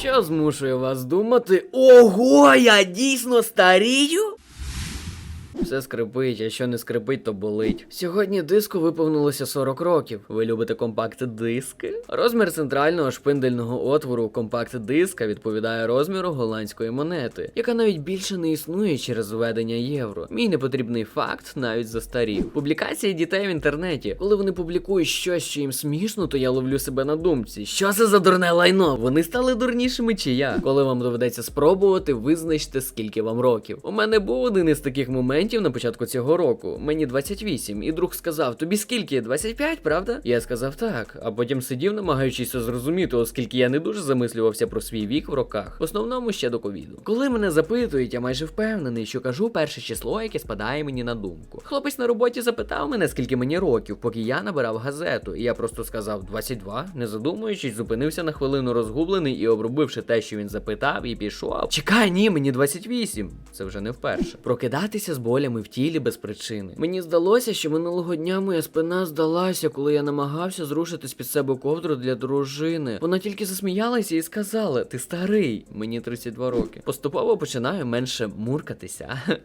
Що змушує вас думати? Ого, я дійсно старію? Все скрипить, а що не скрипить, то болить. Сьогодні диску виповнилося 40 років. Ви любите компакт-диски? Розмір центрального шпиндельного отвору компакт-диска відповідає розміру голландської монети, яка навіть більше не існує через введення євро. Мій непотрібний факт навіть застарів. Публікації дітей в інтернеті. Коли вони публікують щось, що їм смішно, то я ловлю себе на думці. Що це за дурне лайно? Вони стали дурнішими чи я? Коли вам доведеться спробувати, визначте, скільки вам років. У мене був один із таких моментів на початку цього року. Мені 28, і друг сказав: Тобі скільки? 25, правда? Я сказав так, а потім сидів, намагаючись зрозуміти, оскільки я не дуже замислювався про свій вік в роках, в основному ще до ковіду. Коли мене запитують, я майже впевнений, що кажу перше число, яке спадає мені на думку. Хлопець на роботі запитав мене, скільки мені років, поки я набирав газету, і я просто сказав 22, не задумуючись, зупинився на хвилину розгублений і обробивши те, що він запитав, і пішов. Чекай, ні, мені 28. Це вже не вперше. Прокидатися з болями в тілі без причини. Мені здалося, що минулого дня моя спина здалася, коли я намагався зрушити з під себе ковдру для дружини. Вона тільки засміялася і сказала: Ти старий, мені 32 роки. Поступово починаю менше муркатися.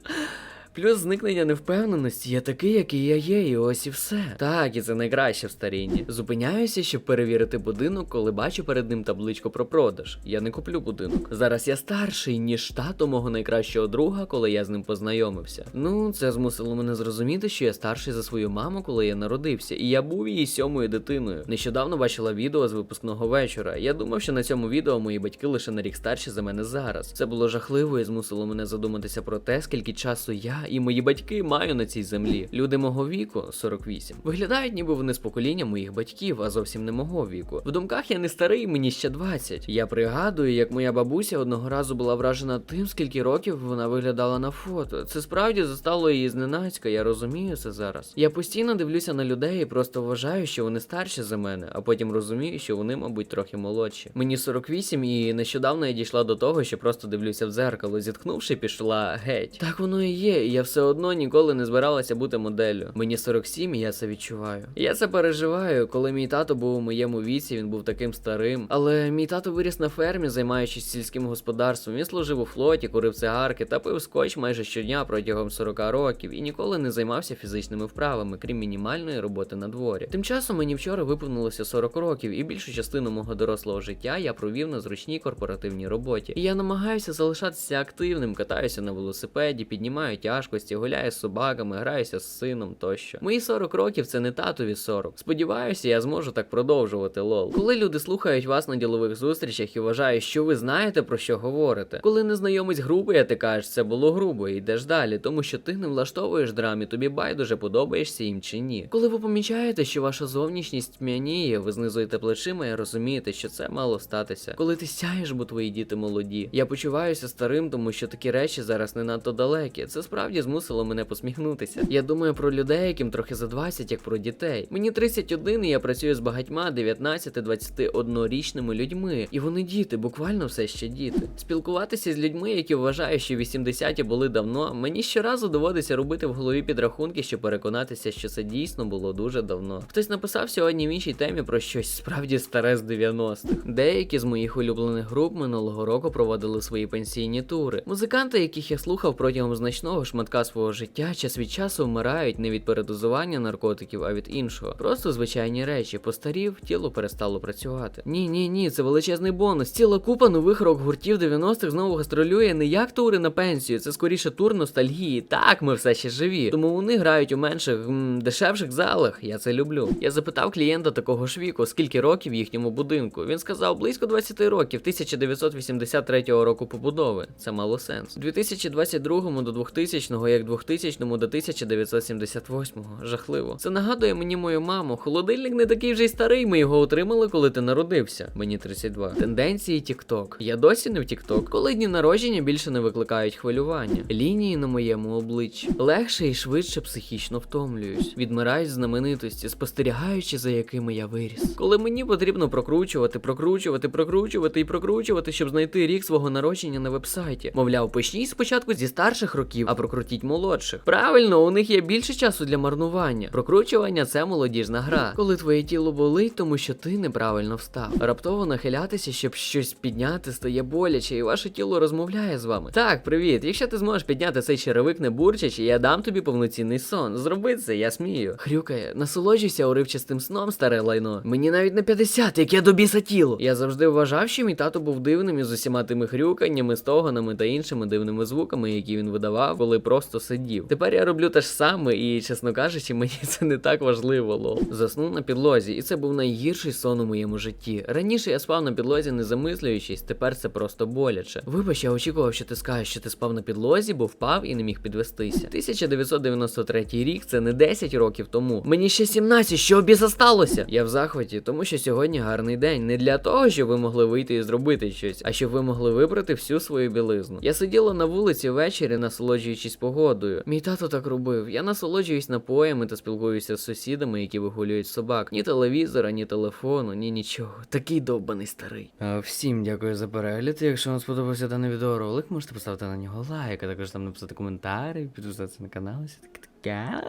Плюс зникнення невпевненості, я такий, який я є, і ось і все. Так, і це найкраще в старінні. Зупиняюся, щоб перевірити будинок, коли бачу перед ним табличку про продаж. Я не куплю будинок. Зараз я старший, ніж тато мого найкращого друга, коли я з ним познайомився. Ну, це змусило мене зрозуміти, що я старший за свою маму, коли я народився, і я був її сьомою дитиною. Нещодавно бачила відео з випускного вечора. Я думав, що на цьому відео мої батьки лише на рік старші за мене зараз. Це було жахливо і змусило мене задуматися про те, скільки часу я і мої батьки маю на цій землі. Люди мого віку 48. Виглядають, ніби вони з покоління моїх батьків, а зовсім не мого віку. В думках я не старий, мені ще 20. Я пригадую, як моя бабуся одного разу була вражена тим, скільки років вона виглядала на фото. Це справді застало її зненацька, я розумію це зараз. Я постійно дивлюся на людей і просто вважаю, що вони старші за мене, а потім розумію, що вони, мабуть, трохи молодші. Мені 48, і нещодавно я дійшла до того, що просто дивлюся в дзеркало, зіткнувши, пішла геть. Так воно і є, я все одно ніколи не збиралася бути моделлю. Мені 47, і я це відчуваю. Я це переживаю, коли мій тато був у моєму віці, він був таким старим. Але мій тато виріс на фермі, займаючись сільським господарством. Він служив у флоті, курив цигарки та пив скотч майже щодня протягом 40 років і ніколи не займався фізичними вправами, крім мінімальної роботи на дворі. Тим часом мені вчора виповнилося 40 років, і більшу частину мого дорослого життя я провів на зручній корпоративній роботі. І я намагаюся залишатися активним, катаюся на велосипеді, піднімаю тяжкості, гуляю з собаками, граюся з сином тощо. Мої 40 років це не татові 40. Сподіваюся, я зможу так продовжувати лол. Коли люди слухають вас на ділових зустрічах і вважають, що ви знаєте про що говорите. Коли незнайомець грубий, а ти кажеш, це було грубо, йдеш далі, тому що ти не влаштовуєш драмі, тобі байдуже подобаєшся їм чи ні. Коли ви помічаєте, що ваша зовнішність тьмяніє, ви знизуєте плечима і розумієте, що це мало статися. Коли ти сяєш, бо твої діти молоді. Я почуваюся старим, тому що такі речі зараз не надто далекі. Це справді змусило мене посміхнутися. Я думаю про людей, яким трохи за 20, як про дітей. Мені 31 і я працюю з багатьма 19-21 річними людьми, і вони діти, буквально все ще діти. Спілкуватися з людьми, які вважають, що 80-ті були давно, мені щоразу доводиться робити в голові підрахунки, щоб переконатися, що це дійсно було дуже давно. Хтось написав сьогодні в іншій темі про щось справді старе з 90-х. Деякі з моїх улюблених груп минулого року проводили свої пенсійні тури. Музиканти, яких я слухав протягом значного шматка свого життя, час від часу вмирають не від передозування наркотиків, а від іншого. Просто звичайні речі. Постарів, тіло перестало працювати. Ні, ні, ні, це величезний бонус. Ціла купа нових рок-гуртів 90-х знову гастролює не як тури на пенсію, це скоріше тур ностальгії. Так, ми все ще живі. Тому вони грають у менших м, дешевших залах. Я це люблю. Я запитав клієнта такого ж віку, скільки років їхньому будинку. Він сказав близько 20 років, 1983 року побудови. Це мало сенс. У 2022 до 2000, як 2000 до 1978. Жахливо. Це нагадує мені мою маму. Холодильник не такий вже й старий. Ми його отримали, коли ти народився. Мені 32. Тенденції TikTok. Я досі не в TikTok. Коли дні народження більше не викликають хвилювання. Лінії на моєму обличчі. Легше і швидше психічно втомлююсь. Відмирають знаменитості, спостерігаючи, за якими я виріс. Коли мені потрібно прокручувати, прокручувати, прокручувати і прокручувати, щоб знайти рік свого народження на вебсайті. Мовляв, почніть спочатку зі старших років, а прокручувати покрутіть молодших. Правильно, у них є більше часу для марнування. Прокручування це молодіжна гра. Коли твоє тіло болить, тому що ти неправильно встав. Раптово нахилятися, щоб щось підняти, стає боляче, і ваше тіло розмовляє з вами. Так, привіт. Якщо ти зможеш підняти цей черевик не бурчачи, я дам тобі повноцінний сон. Зроби це, я смію. Хрюкає, насолоджуйся уривчастим сном, старе лайно. Мені навіть не 50, яке до біса тіло. Я завжди вважав, що мій тато був дивним із усіма тими хрюканнями, стогонами та іншими дивними звуками, які він видавав, коли просто сидів. Тепер я роблю те ж саме, і чесно кажучи, мені це не так важливо. Лол. Заснув на підлозі, і це був найгірший сон у моєму житті. Раніше я спав на підлозі, не замислюючись, тепер це просто боляче. Вибач, я очікував, що ти скажеш, що ти спав на підлозі, бо впав і не міг підвестися. 1993 рік це не 10 років тому. Мені ще 17, що біса сталося? Я в захваті, тому що сьогодні гарний день. Не для того, щоб ви могли вийти і зробити щось, а щоб ви могли вибрати всю свою білизну. Я сиділа на вулиці ввечері, насолоджуючись погодою. Мій тато так робив. Я насолоджуюсь напоями та спілкуюся з сусідами, які вигулюють собак. Ні телевізора, ні телефону, ні нічого. Такий довбаний старий. А, всім дякую за перегляд. Якщо вам сподобався даний відеоролик, можете поставити на нього лайк, а також там написати коментарі, підписатися на канал. все таке.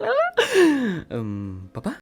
Ем, Па-па.